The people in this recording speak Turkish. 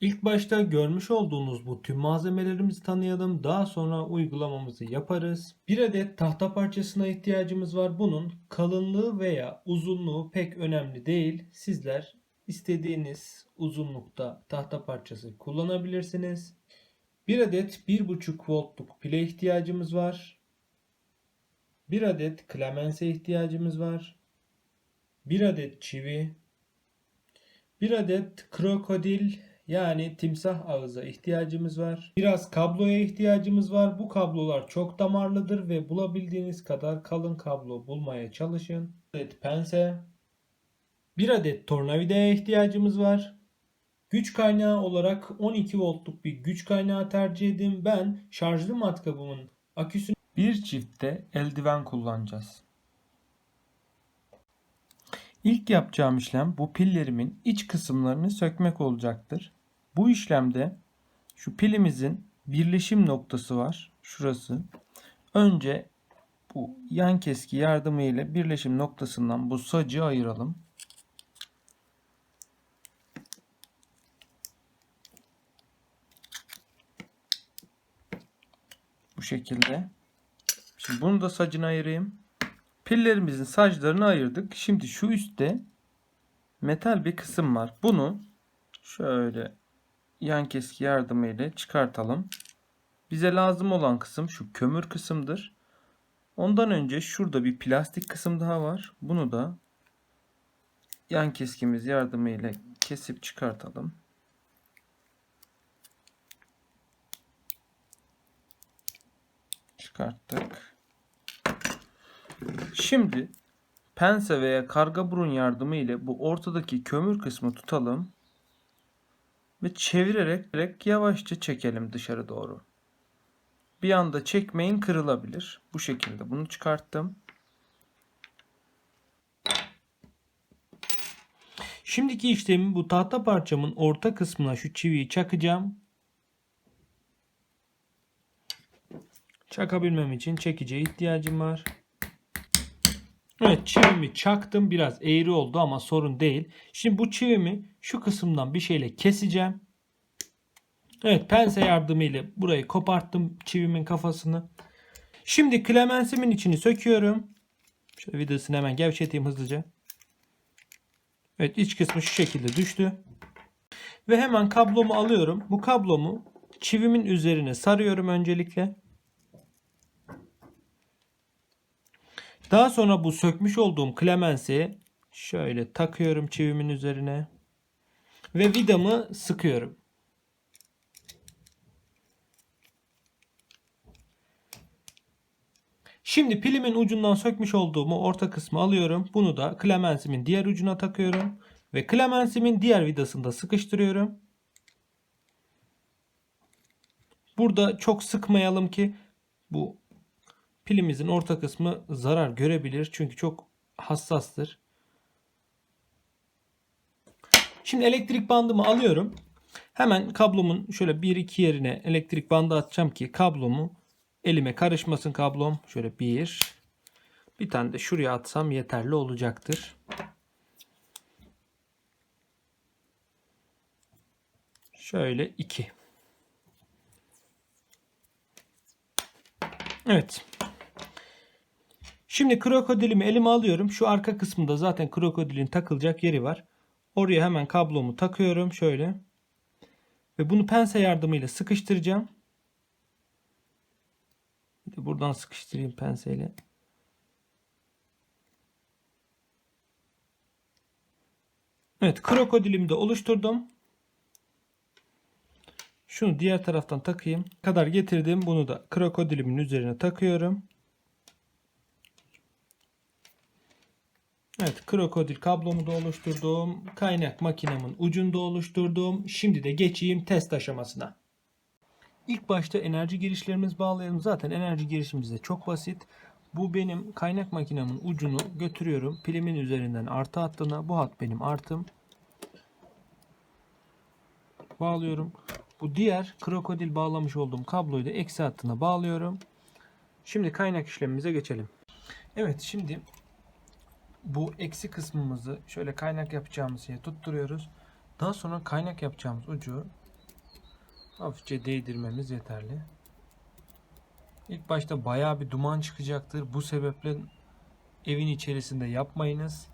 İlk başta görmüş olduğunuz bu tüm malzemelerimizi tanıyalım. Daha sonra uygulamamızı yaparız. Bir adet tahta parçasına ihtiyacımız var. Bunun kalınlığı veya uzunluğu pek önemli değil. Sizler istediğiniz uzunlukta tahta parçası kullanabilirsiniz. Bir adet 1.5 voltluk pile ihtiyacımız var. Bir adet klemense ihtiyacımız var. Bir adet çivi. Bir adet krokodil yani timsah ağıza ihtiyacımız var. Biraz kabloya ihtiyacımız var. Bu kablolar çok damarlıdır ve bulabildiğiniz kadar kalın kablo bulmaya çalışın. Bir adet pense. Bir adet tornavidaya ihtiyacımız var. Güç kaynağı olarak 12 voltluk bir güç kaynağı tercih edin. Ben şarjlı matkabımın aküsünü bir çiftte eldiven kullanacağız. İlk yapacağım işlem bu pillerimin iç kısımlarını sökmek olacaktır. Bu işlemde şu pilimizin birleşim noktası var. Şurası. Önce bu yan keski yardımıyla birleşim noktasından bu sacı ayıralım. Bu şekilde. Şimdi bunu da sacına ayırayım. Pillerimizin saclarını ayırdık. Şimdi şu üstte metal bir kısım var. Bunu şöyle yan keski yardımıyla çıkartalım. Bize lazım olan kısım şu kömür kısımdır. Ondan önce şurada bir plastik kısım daha var. Bunu da yan keskimiz yardımıyla kesip çıkartalım. Çıkarttık. Şimdi pense veya karga burun yardımı ile bu ortadaki kömür kısmı tutalım ve çevirerek yavaşça çekelim dışarı doğru. Bir anda çekmeyin kırılabilir. Bu şekilde bunu çıkarttım. Şimdiki işlemi bu tahta parçamın orta kısmına şu çiviyi çakacağım. Çakabilmem için çekiciye ihtiyacım var. Evet çivimi çaktım. Biraz eğri oldu ama sorun değil. Şimdi bu çivimi şu kısımdan bir şeyle keseceğim. Evet pense yardımıyla burayı koparttım çivimin kafasını. Şimdi klemensimin içini söküyorum. Şöyle vidasını hemen gevşeteyim hızlıca. Evet iç kısmı şu şekilde düştü. Ve hemen kablomu alıyorum. Bu kablomu çivimin üzerine sarıyorum öncelikle. Daha sonra bu sökmüş olduğum klemensi şöyle takıyorum çivimin üzerine. Ve vidamı sıkıyorum. Şimdi pilimin ucundan sökmüş olduğum o orta kısmı alıyorum. Bunu da klemensimin diğer ucuna takıyorum. Ve klemensimin diğer vidasını da sıkıştırıyorum. Burada çok sıkmayalım ki bu pilimizin orta kısmı zarar görebilir. Çünkü çok hassastır. Şimdi elektrik bandımı alıyorum. Hemen kablomun şöyle 1-2 yerine elektrik bandı atacağım ki kablomu elime karışmasın kablom. Şöyle bir. Bir tane de şuraya atsam yeterli olacaktır. Şöyle iki. Evet. Şimdi krokodilimi elime alıyorum. Şu arka kısmında zaten krokodilin takılacak yeri var. Oraya hemen kablomu takıyorum şöyle. Ve bunu pense yardımıyla sıkıştıracağım. Bir de buradan sıkıştırayım penseyle. Evet krokodilimi de oluşturdum. Şunu diğer taraftan takayım. Kadar getirdim. Bunu da krokodilimin üzerine takıyorum. Evet krokodil kablomu da oluşturdum. Kaynak makinemin ucunu da oluşturdum. Şimdi de geçeyim test aşamasına. İlk başta enerji girişlerimizi bağlayalım. Zaten enerji girişimiz de çok basit. Bu benim kaynak makinemin ucunu götürüyorum. Pilimin üzerinden artı hattına. Bu hat benim artım. Bağlıyorum. Bu diğer krokodil bağlamış olduğum kabloyu da eksi hattına bağlıyorum. Şimdi kaynak işlemimize geçelim. Evet şimdi bu eksi kısmımızı şöyle kaynak yapacağımız yere tutturuyoruz. Daha sonra kaynak yapacağımız ucu Hafifçe değdirmemiz yeterli. İlk başta bayağı bir duman çıkacaktır. Bu sebeple evin içerisinde yapmayınız.